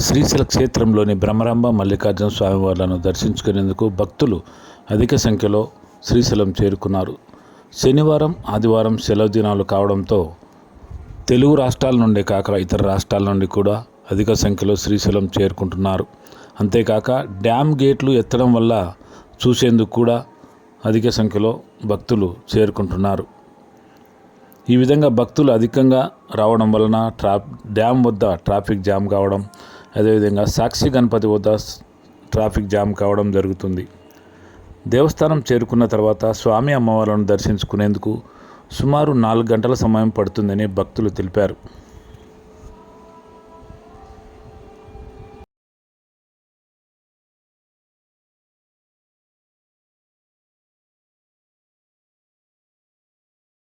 శ్రీశైల క్షేత్రంలోని బ్రహ్మరాంబ మల్లికార్జున స్వామివార్లను దర్శించుకునేందుకు భక్తులు అధిక సంఖ్యలో శ్రీశైలం చేరుకున్నారు. శనివారం ఆదివారం సెలవు దినాలు కావడంతో తెలుగు రాష్ట్రాల నుండి కాక ఇతర రాష్ట్రాల నుండి కూడా అధిక సంఖ్యలో శ్రీశైలం చేరుకుంటున్నారు. అంతేకాక డ్యామ్ గేట్లు ఎత్తడం వల్ల చూసేందుకు కూడా అధిక సంఖ్యలో భక్తులు చేరుకుంటున్నారు. ఈ విధంగా భక్తులు అధికంగా రావడం వలన ట్రా డ్యామ్ వద్ద ట్రాఫిక్ జామ్ కావడం అదేవిధంగా సాక్షి గణపతి వద్ద ట్రాఫిక్ జామ్ కావడం జరుగుతుంది. దేవస్థానం చేరుకున్న తర్వాత స్వామి అమ్మవార్లను దర్శించుకునేందుకు సుమారు నాలుగు గంటల సమయం పడుతుందని భక్తులు తెలిపారు.